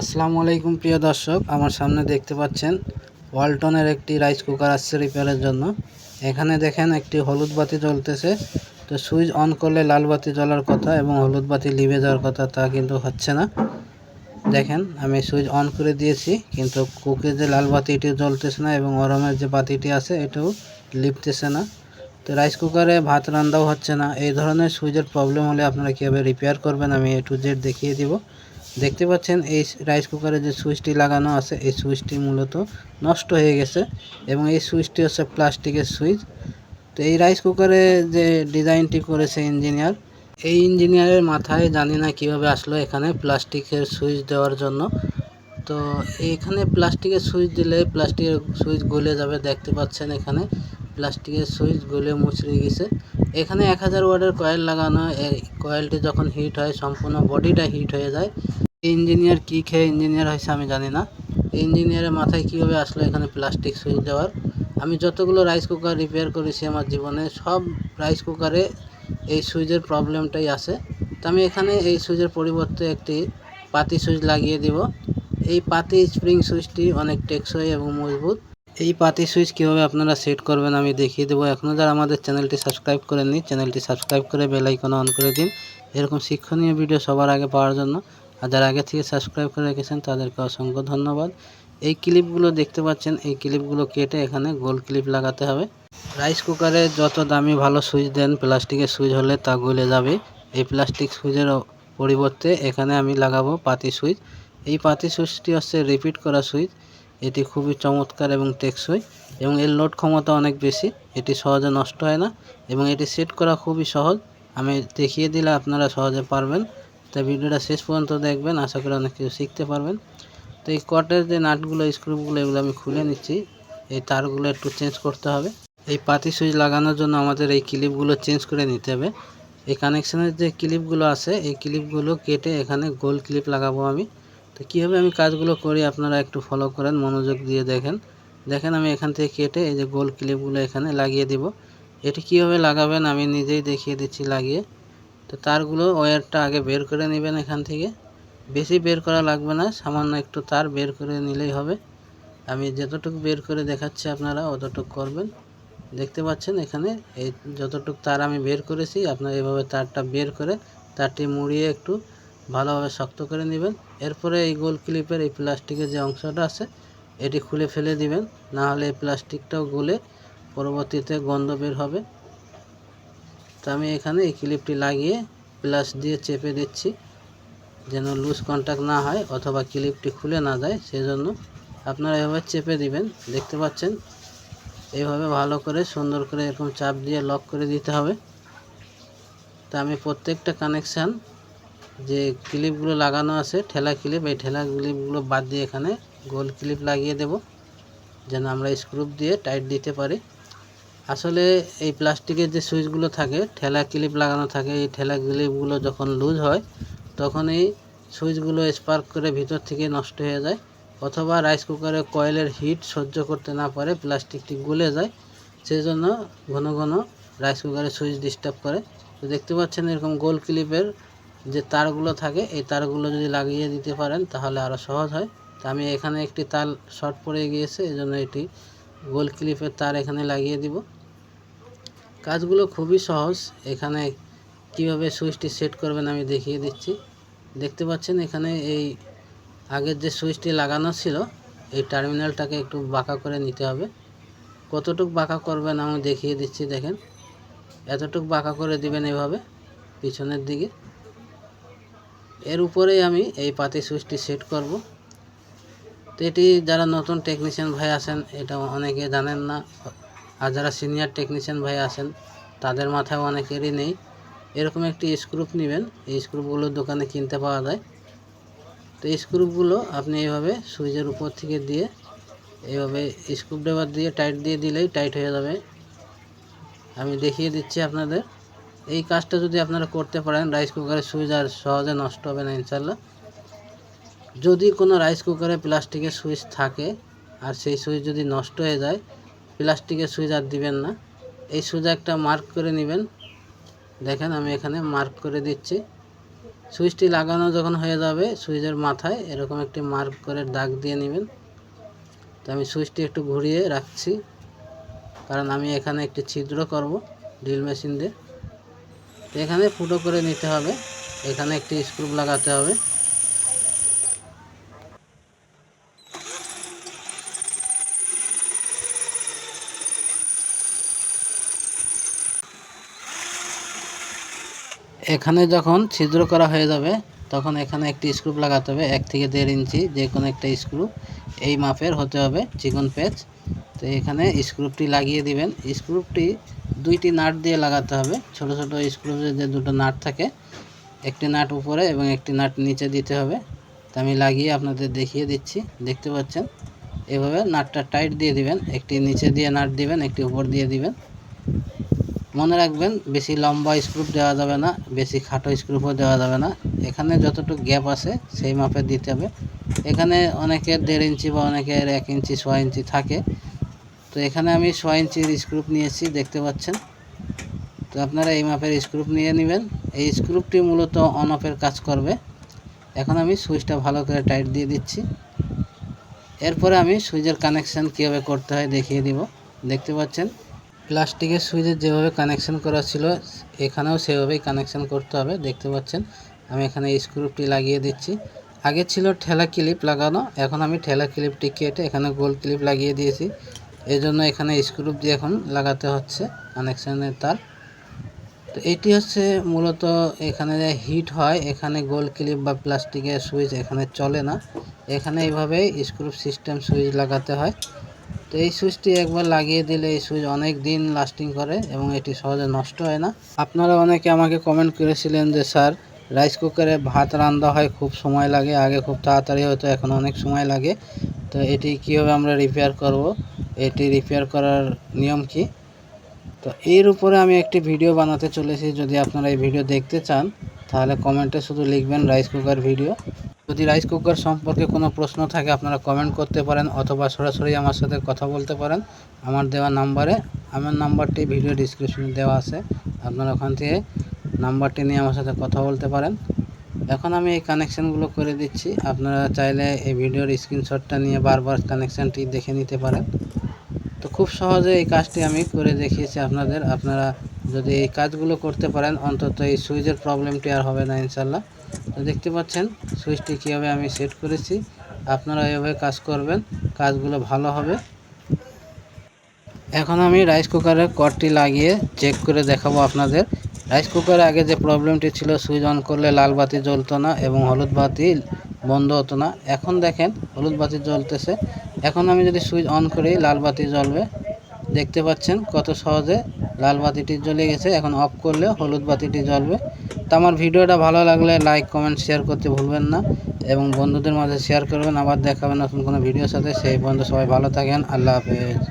আসসালামু আলাইকুম, প্রিয় দর্শক। আমার সামনে দেখতে পাচ্ছেন ওয়ালটনের একটি রাইস কুকার আসছে রিপেয়ারের জন্য। এখানে দেখেন একটি হলুদ বাতি জ্বলতেছে। তো সুইচ অন করলে লাল বাতি জ্বলার কথা এবং হলুদ বাতি লিভে যাওয়ার কথা তা কিন্তু হচ্ছে না। দেখেন, আমি সুইচ অন করে দিয়েছি, কিন্তু কুকে যে লাল বাতিটি জ্বলতেছে না এবং গরমের যে বাতিটি আছে, এটাও লিপতেছে না। তো রাইস কুকারে ভাত রান্নাও হচ্ছে না। এই ধরনের সুইচের প্রবলেম হলে আপনারা কীভাবে রিপেয়ার করবেন আমি এ টু জেড দেখিয়ে দিব। দেখতে পাচ্ছেন, এই রাইস কুকারে যে সুইচটি লাগানো আছে, এই সুইচটি মূলত নষ্ট হয়ে গেছে এবং এই সুইচটি হচ্ছে প্লাস্টিকের সুইচ তো এই রাইস কুকারে যে ডিজাইনটি করেছে ইঞ্জিনিয়ার এই ইঞ্জিনিয়ারের মাথায় জানি না কীভাবে আসলো এখানে প্লাস্টিকের সুইচ দেওয়ার জন্য। তো এখানে প্লাস্টিকের সুইচ দিলে প্লাস্টিকের সুইচ গলে যাবে, দেখতে পাচ্ছেন এখানে। প্লাস্টিকের সুইচ গলে মুচড়ে গেছে। এখানে এক হাজার ওয়াটের কয়েল লাগানো কয়েলটি যখন হিট হয়, সম্পূর্ণ বডিটা হিট হয়ে যায়। ইঞ্জিনিয়ার কী খেয়ে ইঞ্জিনিয়ার হয়েছে আমি জানি না। ইঞ্জিনিয়ারের মাথায় কীভাবে আসলো এখানে প্লাস্টিক সুইচ দেওয়ার? আমি যতগুলো রাইস কুকার রিপেয়ার করেছি আমার জীবনে, সব রাইস কুকারে এই সুইচের প্রবলেমটাই আছে। তো আমি এখানে এই সুইচের পরিবর্তে একটি পাতি সুইচ লাগিয়ে দিব। এই পাতি স্প্রিং সুইচটি অনেক টেকসই এবং মজবুত। এই পাতি সুইচ কীভাবে আপনারা সেট করবেন আমি দেখিয়ে দেবো। এখনও যারা আমাদের চ্যানেলটি সাবস্ক্রাইব করেননি, চ্যানেলটি সাবস্ক্রাইব করে বেল আইকন অন করে দিন। এরকম শিক্ষণীয় ভিডিও সবার আগে পাওয়ার জন্য। আর যারা আগে থেকে সাবস্ক্রাইব করে রেখেছেন, তাদেরকে অসংখ্য ধন্যবাদ। এই ক্লিপগুলো দেখতে পাচ্ছেন, এই ক্লিপগুলো কেটে এখানে গোল ক্লিপ লাগাতে হবে। রাইস কুকারে যত দামি ভালো সুইচ দেন, প্লাস্টিকের সুইচ হলে তা গলে যাবে। এই প্লাস্টিক সুইচের পরিবর্তে এখানে আমি লাগাবো পাতি সুইচ। এই পাতি সুইচটি হচ্ছে রিপিট করা সুইচ। এটি খুবই চমৎকার এবং টেকসই এবং এর লোড ক্ষমতা অনেক বেশি। এটি সহজে নষ্ট হয় না এবং এটি সেট করা খুবই সহজ। আমি দেখিয়ে দিলে আপনারা সহজে পারবেন। তাই ভিডিওটা শেষ পর্যন্ত দেখবেন। আশা করি অনেক কিছু শিখতে পারবেন। তো এই কটের যে নাটগুলো স্ক্রুপগুলো এগুলো আমি খুলে নিচ্ছি। এই তারগুলো একটু চেঞ্জ করতে হবে। এই পাতি সুইচ লাগানোর জন্য আমাদের এই ক্লিপগুলো চেঞ্জ করে নিতে হবে। এই কানেকশানের যে ক্লিপগুলো আছে, এই ক্লিপগুলো কেটে এখানে গোল ক্লিপ লাগাবো আমি। তো কীভাবে আমি কাজগুলো করি আপনারা একটু ফলো করেন, মনোযোগ দিয়ে দেখেন। দেখেন আমি এখান থেকে কেটে এই যে গোল ক্লিপগুলো এখানে লাগিয়ে দিব। এটি কীভাবে লাগাবেন আমি নিজেই দেখিয়ে দিচ্ছি লাগিয়ে। তো তারগুলো ওয়্যারটা আগে বের করে নেবেন এখান থেকে। বেশি বের করা লাগবে না, সামান্য একটু তার বের করে নিলেই হবে। আমি যতটুকু বের করে দেখাচ্ছি আপনারা অতটুকু করবেন। দেখতে পাচ্ছেন এখানে এই যতটুকু তার আমি বের করেছি, আপনারা এভাবে তারটা বের করে তারটি মুড়িয়ে একটু ভালোভাবে শক্ত করে নেবেন। এরপরে এই গোল ক্লিপের এই প্লাস্টিকের যে অংশটা আছে, এটি খুলে ফেলে দিবেন। না হলে এই প্লাস্টিকটাও গলে পরবর্তীতে গন্ধ বের হবে। তো আমি এখানে এই ক্লিপটি লাগিয়ে প্লাস দিয়ে চেপে দিচ্ছি, যেন লুজ কন্ট্যাক্ট না হয় অথবা ক্লিপটি খুলে না যায়। সেজন্য আপনারা এভাবে চেপে দিবেন। দেখতে পাচ্ছেন? এইভাবে ভালো করে, সুন্দর করে এরকম চাপ দিয়ে লক করে দিতে হবে। তো আমি প্রত্যেকটা কানেকশান যে ক্লিপগুলো লাগানো আছে, ঠেলা ক্লিপ এই ঠেলা ক্লিপগুলো বাদ দিয়ে এখানে গোল ক্লিপ লাগিয়ে দেব, যেন আমরা স্ক্রুপ দিয়ে টাইট দিতে পারি। আসলে এই প্লাস্টিকের যে সুইচগুলো থাকে, ঠেলা ক্লিপ লাগানো থাকে, এই ঠেলা ক্লিপগুলো যখন লুজ হয়, তখন এই সুইচগুলো স্পার্ক করে ভিতর থেকে নষ্ট হয়ে যায়, অথবা রাইস কুকারে কয়েলের হিট সহ্য করতে না পারে, প্লাস্টিকটি গলে যায় সেই জন্য ঘন ঘন রাইস কুকারে সুইচ ডিস্টার্ব করে। তো দেখতে পাচ্ছেন এরকম গোল ক্লিপের যে তারগুলো থাকে, এই তারগুলো যদি লাগিয়ে দিতে পারেন, তাহলে আরও সহজ হয়। তো আমি এখানে একটি তার শর্ট পড়ে গিয়েছে এই জন্য এটি গোল ক্লিপের তার এখানে লাগিয়ে দিব। কাজগুলো খুবই সহজ। এখানে কীভাবে সুইচটি সেট করবেন আমি দেখিয়ে দিচ্ছি। দেখতে পাচ্ছেন এখানে এই আগের যে সুইচটি লাগানো ছিল, এই টার্মিনালটাকে একটু বাঁকা করে নিতে হবে। কতটুক বাঁকা করবেন আমি দেখিয়ে দিচ্ছি, দেখেন। এতটুক বাঁকা করে দিবেন এভাবে, পিছনের দিকে। এর উপরেই আমি এই পাতি সুইচটি সেট করব। তো এটি যারা নতুন টেকনিশিয়ান ভাই আছেন, এটা অনেকে জানেন না, আর যারা সিনিয়র টেকনিশিয়ান ভাই আছেন, তাদের মাথায় অনেকেরই নেই। এরকম একটি স্ক্রুপ নেবেন, এই স্ক্রুপগুলো দোকানে কিনতে পাওয়া যায়। তো এই স্ক্রুপগুলো আপনি এইভাবে সুইচের উপর থেকে দিয়ে, এইভাবে স্ক্রুপ ড্রাইভার দিয়ে টাইট দিয়ে দিলেই টাইট হয়ে যাবে। আমি দেখিয়ে দিচ্ছি আপনাদের। এই কাজটা যদি আপনারা করতে পারেন রাইস কুকারের সুইচ আর সহজে নষ্ট হবে না ইনশাল্লাহ যদি কোনো রাইস কুকারে প্লাস্টিকের সুইচ থাকে, আর সেই সুইচ যদি নষ্ট হয়ে যায় প্লাস্টিকের সুইচ আর দিবেন না। এই সুইচ একটা মার্ক করে নেবেন। দেখেন, আমি এখানে মার্ক করে দিচ্ছি। সুইচটি লাগানো যখন হয়ে যাবে, সুইচের মাথায় এরকম একটি মার্ক করে দাগ দিয়ে নেবেন। তো আমি সুইচটি একটু ঘুরিয়ে রাখছি, কারণ আমি এখানে একটি ছিদ্র করব ড্রিল মেশিন দিয়ে। এখানে ফুটো করে নিতে হবে। এখানে একটি স্ক্রু লাগাতে হবে। এখানে যখন ছিদ্র করা হয়ে যাবে, তখন এখানে একটি স্ক্রু লাগাতে হবে, এক থেকে দেড় ইঞ্চি যে কোনো একটা স্ক্রু এই মাপের হতে হবে চিকন পেচ। তো এখানে স্ক্রুপটি লাগিয়ে দিবেন। স্ক্রুপটি দুইটি নাট দিয়ে লাগাতে হবে। ছোট ছোট স্ক্রুপের যে দুটো নাট থাকে, একটি নাট উপরে এবং একটি নাট নিচে দিতে হবে। তো আমি লাগিয়ে আপনাদের দেখিয়ে দিচ্ছি, দেখতে পাচ্ছেন? এভাবে নাটটা টাইট দিয়ে দিবেন, একটি নিচে দিয়ে নাট দিবেন, একটি উপর দিয়ে দিবেন। মনে রাখবেন, বেশি লম্বা স্ক্রুপ দেওয়া যাবে না, বেশি খাটো স্ক্রুপও দেওয়া যাবে না। এখানে যতটুকু গ্যাপ আছে, সেই মাপে দিতে হবে। এখানে অনেকের দেড় ইঞ্চি বা অনেকের এক ইঞ্চি, ছয় ইঞ্চি থাকে। তো এখানে আমি ছয় ইঞ্চির স্ক্রুপ নিয়েছি, দেখতে পাচ্ছেন। তো আপনারা এই মাপের স্ক্রুপ নিয়ে নেবেন। এই স্ক্রুপটি মূলত অন অফের কাজ করবে। এখন আমি সুইচটা ভালো করে টাইট দিয়ে দিচ্ছি। এরপরে আমি সুইচের কানেকশান কীভাবে করতে হয় দেখিয়ে দিব। দেখতে পাচ্ছেন, প্লাস্টিকের সুইচের যেভাবে কানেকশান করা ছিল, এখানেও সেভাবেই কানেকশান করতে হবে। দেখতে পাচ্ছেন, আমি এখানে স্ক্রুপটি লাগিয়ে দিচ্ছি। আগে ছিল ঠেলা ক্লিপ লাগানো, এখন আমি ঠেলা ক্লিপটি কেটে এখানে গোল ক্লিপ লাগিয়ে দিয়েছি। এই জন্য এখানে স্ক্রুপ দিয়ে এখন লাগাতে হচ্ছে কানেকশানের তার। তো এটি হচ্ছে মূলত এখানে যে হিট হয়, এখানে গোল ক্লিপ বা প্লাস্টিকের সুইচ এখানে চলে না। এখানে এইভাবেই স্ক্রুপ সিস্টেম সুইচ লাগাতে হয়। তো এই সুইচটি একবার লাগিয়ে দিলে এই সুইচ অনেক দিন লাস্টিং করে এবং এটি সহজে নষ্ট হয় না। আপনারা অনেকে আমাকে কমেন্ট করেছিলেন যে, স্যার রাইস কুকারে ভাত রান্না হয়, খুব সময় লাগে। আগে খুব তাড়াতাড়ি হতো, এখন অনেক সময় লাগে। তো এটি কীভাবে আমরা রিপেয়ার করব? এটি রিপেয়ার করার নিয়ম কি? তো এর উপরে আমি একটি ভিডিও বানাতে চলেছি, যদি আপনারা এই ভিডিও দেখতে চান, তাহলে কমেন্টে শুধু লিখবেন রাইস কুকার ভিডিও যদি রাইস কুকার সম্পর্কে কোনো প্রশ্ন থাকে, আপনারা কমেন্ট করতে পারেন, অথবা সরাসরি আমার সাথে কথা বলতে পারেন। আমার দেওয়া নাম্বারে আমার নাম্বারটি ভিডিও ডিসক্রিপশনে দেওয়া আছে। আপনারা ওখান থেকে নাম্বারটি নিয়ে আমার সাথে কথা বলতে পারেন। এখন আমি এই কানেকশানগুলো করে দিচ্ছি। আপনারা চাইলে এই ভিডিওর স্ক্রিনশটটা নিয়ে বারবার কানেকশানটি দেখে নিতে পারেন। তো খুব সহজে এই কাজটি আমি করে দেখিয়েছি আপনাদের। আপনারা যদি এই কাজগুলো করতে পারেন, অন্তত এই সুইচের প্রবলেমটি আর হবে না ইনশাল্লাহ তো দেখতে পাচ্ছেন, সুইচটি কীভাবে আমি সেট করেছি। আপনারা এভাবে কাজ করবেন, কাজগুলো ভালো হবে। এখন আমি রাইস কুকারের কটটি লাগিয়ে চেক করে দেখাবো আপনাদের। রাইস কুকারে আগে যে প্রবলেমটি ছিল, সুইচ অন করলে লাল বাতি জ্বলতো না এবং হলুদ বাতি বন্ধ হতো না। এখন দেখেন, হলুদ বাতি জ্বলতেছে। এখন আমি যদি সুইচ অন করি, লাল বাতি জ্বলবে। দেখতে পাচ্ছেন কত সহজে লাল বাতিটি জ্বলে গেছে। এখন অফ করলে হলুদ বাতিটি জ্বলবে। তো আমার ভিডিওটা ভালো লাগলে লাইক, কমেন্ট, শেয়ার করতে ভুলবেন না এবং বন্ধুদের মাঝে শেয়ার করবেন। আবার দেখাবেন নতুন কোনো ভিডিওর সাথে। সেই পর্যন্ত সবাই ভালো থাকেন। আল্লাহ হাফেজ।